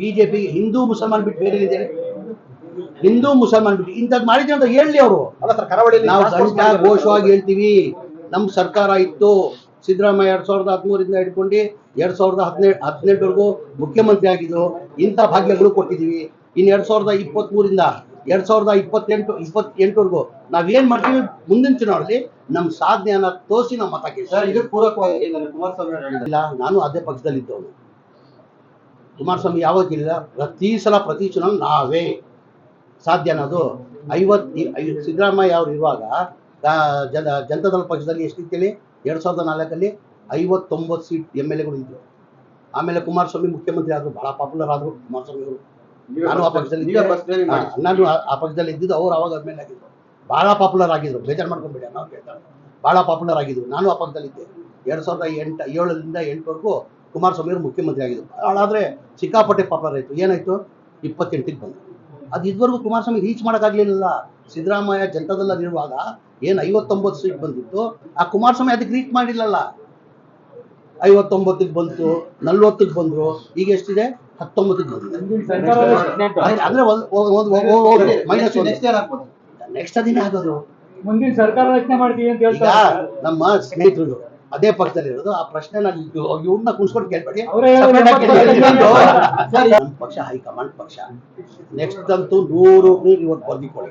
BJP Hindu ಮುಸಲ್ಮಾನ್ ಬಿಟ್ಟು ಬೇರೆ ಇದೆ ಹಿಂದೂ ಮುಸಲ್ಮಾನ್ ಬಿಟ್ಟು. ಇಂಥದ್ದು ಮಾಡಿದ್ರೆ ಅಂತ ಹೇಳಿ ಅವರು. ಅಲ್ಲ ಸರ್ ಕರಾವಳಿ ನಾವು. ಘೋಷವಾಗಿ ಹೇಳ್ತೀವಿ ನಮ್ಮ ಸರ್ಕಾರ ಇತ್ತು ಸಿದ್ದರಾಮಯ್ಯ ಎರಡ್ ಸಾವಿರದ ಹದಿಮೂರಿಂದ ಹಿಡ್ಕೊಂಡು ಎರಡ್ ಸಾವಿರದ ಹದಿನೆಂಟು ಹದಿನೆಂಟವರೆಗೂ ಮುಖ್ಯಮಂತ್ರಿ ಆಗಿದ್ದು ಇಂಥ ಭಾಗ್ಯಗಳು ಕೊಟ್ಟಿದ್ದೀವಿ. ಇನ್ನು ಎರಡ್ ಸಾವಿರದ ಇಪ್ಪತ್ತ್ ಮೂರಿಂದ ಎರಡ್ ಸಾವಿರದ ಇಪ್ಪತ್ತೆಂಟು ಇಪ್ಪತ್ತೆಂಟವರೆಗೂ ನಾವೇನ್ ಮಾಡ್ತೀವಿ? ಮುಂದಿನ ಚುನಾವಣೆಯಲ್ಲಿ ನಮ್ಮ ಸಾಧನೆಯನ್ನ ತೋರಿಸಿ ನಮ್ಮ ಮತ ಇದಕ್ಕೆ ಪೂರಕವಾಗಿ ನಾನು ಕುಮಾರಸ್ವಾಮಿ ಇಲ್ಲ ನಾನು ಅದೇ ಪಕ್ಷದಲ್ಲಿದ್ದವನು. ಕುಮಾರಸ್ವಾಮಿ ಯಾವಾಗ ಗೆಲ್ಲಿಲ್ಲ ಪ್ರತಿ ಸಲ ಪ್ರತಿ ಚುನಾವಣೆ ನಾವೇ. ಸಾಧ್ಯ ಅನ್ನೋದು ಐವತ್ ಸಿದ್ದರಾಮಯ್ಯ ಅವರು ಇರುವಾಗ ಜನ ಜನತಾದಳ ಪಕ್ಷದಲ್ಲಿ ಎಷ್ಟಿತ್ತೇಳಿ ಎರಡು ಸಾವಿರದ ನಾಲ್ಕಲ್ಲಿ ಐವತ್ತೊಂಬತ್ತು ಸೀಟ್ ಎಂ ಎಲ್ ಎಗಳು ಇದ್ದರು ಆಮೇಲೆ ಕುಮಾರಸ್ವಾಮಿ ಮುಖ್ಯಮಂತ್ರಿ ಆದರು ಬಹಳ ಪಾಪ್ಯುಲರ್ ಆದ್ರು ಕುಮಾರಸ್ವಾಮಿ ಅವರು. ನೀವೇ ನಾನು ಆ ಪಕ್ಷದಲ್ಲಿ ನಾನು ಆ- ಪಕ್ಷದಲ್ಲಿ ಇದ್ದಿದ್ದು ಅವ್ರು ಅವಾಗ ಎಂ ಎಲ್ ಆಗಿದ್ದರು ಭಾಳ ಪಾಪ್ಯುಲರ್ ಆಗಿದ್ರು. ಬೇಜಾರು ಮಾಡ್ಕೊಂಬೇಡಿ ನಾವು ಕೇಳ್ತಾರೆ. ಬಹಳ ಪಾಪ್ಯುಲರ್ ಆಗಿದ್ದರು ನಾನು ಆ ಪಕ್ಷದಲ್ಲಿ ಇದ್ದೆ. ಎರಡ್ ಸಾವಿರದ ಎಂಟು ಏಳರಿಂದ ಎಂಟವರೆಗೂ ಕುಮಾರಸ್ವಾಮಿ ಅವರು ಮುಖ್ಯಮಂತ್ರಿ ಆಗಿದ್ರು. ಹಾಳಾದ್ರೆ ಸಿಕ್ಕಾಪಟ್ಟೆ ಪಾಪ್ಯುಲರ್ ಆಯ್ತು. ಏನಾಯ್ತು? ಇಪ್ಪತ್ತೆಂಟಿಗೆ ಬಂತು. ಅದು ಇದುವರೆಗೂ ಕುಮಾರಸ್ವಾಮಿ ರೀಚ್ ಮಾಡೋಕ್ಕಾಗಲಿಲ್ಲ. ಸಿದ್ದರಾಮಯ್ಯ ಜನತಾದಲ್ಲ ಇರುವಾಗ ಏನು ಐವತ್ತೊಂಬತ್ತು ಸೀಟ್ ಬಂದಿತ್ತು ಆ ಕುಮಾರಸ್ವಾಮಿ ಅದಕ್ಕೆ ರೀಚ್ ಮಾಡಿಲ್ಲಲ್ಲ. ಐವತ್ತೊಂಬತ್ತಕ್ಕೆ ಬಂತು ನಲ್ವತ್ತಕ್ಕೆ ಬಂದ್ರು ಈಗ ಎಷ್ಟಿದೆ? ಹತ್ತೊಂಬತ್ತಿಗೆ ಬಂದಿದೆ. ಅಂದ್ರೆ- ಮೈನಸ್? ನೆಕ್ಸ್ಟ್ ದಿನ ಆಗೋದು ಮುಂದಿನ ಸರ್ಕಾರ ರಚನೆ ಮಾಡ್ತೀವಿ ಅಂತ ಹೇಳ್ತಾರೆ. ನಮ್ಮ ಸ್ನೇಹಿತರು. ಅದೇ ಪಕ್ಷದಲ್ಲಿ ಇರೋದು ಆ ಪ್ರಶ್ನೆ ನಾನು ಇವ್ರನ್ನ ಕುಣಿಸ್ಕೊಂಡು ಕೇಳ್ಬೇಡಿ. ನಮ್ಮ ಪಕ್ಷ ಹೈಕಮಾಂಡ್ ಪಕ್ಷ. ನೆಕ್ಸ್ಟ್ ಅಂತೂ ನೂರು ನೂರು ಇವತ್ತು ಬರ್ದಿಕೊಳ್ಳಿ.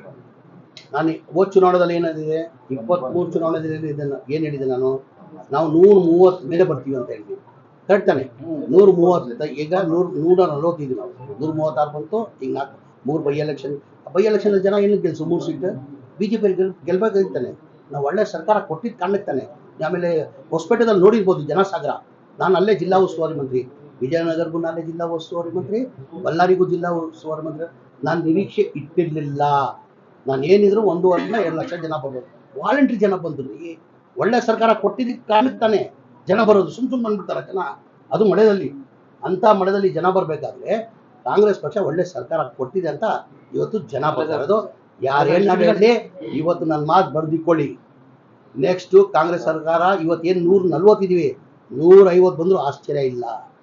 ನಾನು ಹೋದ್ ಚುನಾವಣೆಯಲ್ಲಿ ಏನಿದೆ? ಇಪ್ಪತ್ಮೂರು ಚುನಾವಣೆಯಲ್ಲಿ ಇದನ್ನ ಏನ್ ಹೇಳಿದೆ ನಾನು? ನಾವು ನೂರ ಮೂವತ್ತು ಮೇಲೆ ಬರ್ತೀವಿ ಅಂತ ಹೇಳಿದ್ವಿ. ಕಟ್ತಾನೆ ತಾನೆ? ನೂರ ಮೂವತ್ತು ಈಗ ನೂರು ನೂರ ನಲವತ್ತೈದು ನಾವು. ನೂರ ಮೂವತ್ತಾರು ಬಂತು ಈಗ ನಾಲ್ಕು ಮೂರು ಬೈ ಎಲೆಕ್ಷನ್ ಬೈ ಎಲೆಕ್ಷನ್ ಜನ ಏನು ಗೆಲ್ಸು? ಮೂರು ಸೀಟ್ ಬಿಜೆಪಿ ಗೆಲ್ ಗೆಲ್ಬೇಕಾಗಿತ್ತಾನೆ ನಾವು ಒಳ್ಳೆ ಸರ್ಕಾರ ಕೊಟ್ಟಿದ್ದು ಕಾಣಕ್ತಾನೆ ಆಮೇಲೆ ಹೊಸಪೇಟೆದಲ್ಲಿ ನೋಡಿರ್ಬೋದು ಜನಸಾಗರ. ನಾನು ಅಲ್ಲೇ ಜಿಲ್ಲಾ ಉಸ್ತುವಾರಿ ಮಂತ್ರಿ. ವಿಜಯನಗರಗೂ ನಾನೇ ಜಿಲ್ಲಾ ಉಸ್ತುವಾರಿ ಮಂತ್ರಿ. ಬಳ್ಳಾರಿಗೂ ಜಿಲ್ಲಾ ಉಸ್ತುವಾರಿ ಮಂತ್ರಿ. ನಾನು ನಿರೀಕ್ಷೆ ಇಟ್ಟಿರಲಿಲ್ಲ. ನಾನು ಏನಿದ್ರು ಒಂದೂವರೆಯಿಂದ ಎರಡು ಲಕ್ಷ ಜನ ಬರ್ಬೋದು. ವಾಲಂಟ್ರಿ ಜನ ಬಂದ್ರು. ಈ ಒಳ್ಳೆ ಸರ್ಕಾರ ಕೊಟ್ಟಿದ್ದಕ್ಕೆ ಕಾರಣಕ್ಕೆ ತಾನೇ ಜನ ಬರೋದು. ಸುಮ್ ಸುಮ್ಮನೆ ಬಂದ್ಬಿಡ್ತಾರೆ ಜನ. ಅದು ಮಳೆದಲ್ಲಿ. ಅಂತ ಮಳೆದಲ್ಲಿ ಜನ ಬರಬೇಕಾದ್ರೆ ಕಾಂಗ್ರೆಸ್ ಪಕ್ಷ ಒಳ್ಳೆ ಸರ್ಕಾರ ಕೊಟ್ಟಿದೆ ಅಂತ ಇವತ್ತು ಜನ ಬರ್ತಾ ಇರೋದು ಯಾರೇನು ಇವತ್ತು ನನ್ನ ಮಾತು ಬರ್ದಿಕೊಳ್ಳಿ. ನೆಕ್ಸ್ಟ್ ಕಾಂಗ್ರೆಸ್ ಸರ್ಕಾರ ಇವತ್ತೇನು ನೂರ ನಲ್ವತ್ತಿದ್ದೀವಿ ನೂರೈವತ್ತು ಬಂದರೂ ಆಶ್ಚರ್ಯ ಇಲ್ಲ.